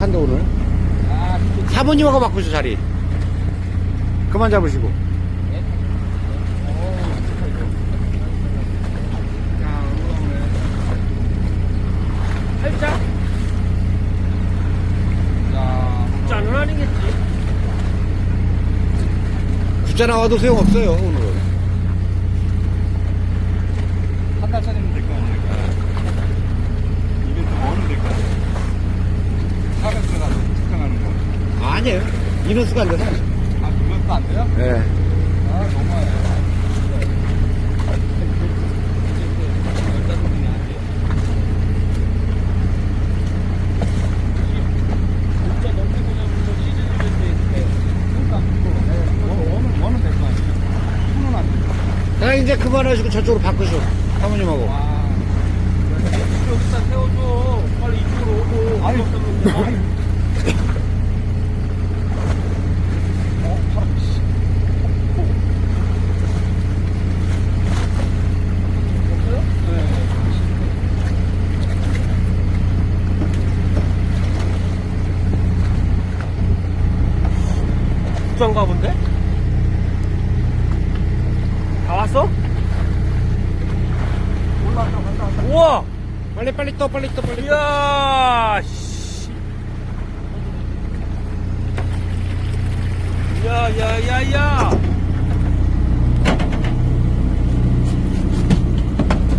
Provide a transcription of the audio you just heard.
한다 오늘? 아, 사모님하고 바꾸죠 자리. 그만 잡으시고. 살짝 자, 짠은 아니겠지. 숫자 나와도 소용없어요 오늘은 한 달 차리면 될 거 아닙니까? 이벤트 뭐는 될거 아니에요? 사면 들어가서 측정하는 거. 아니에요 인원수가 안 돼서 아, 그것도 안 돼요? 예. 아, 너무하네. 이제 그만하시고 저쪽으로 바꾸시오 사모님하고 와. 여기다 세워줘. 빨리 이쪽으로 오고. 아니. 아니. 어, 사람, 씨. 없어요? 네. 국장가 본데? 다 왔어? 올라왔다, 갔다 왔다. 우와! 빨리 빨리 떠 빨리 떠 빨리 떠 이야, 씨. 야, 야, 야, 야.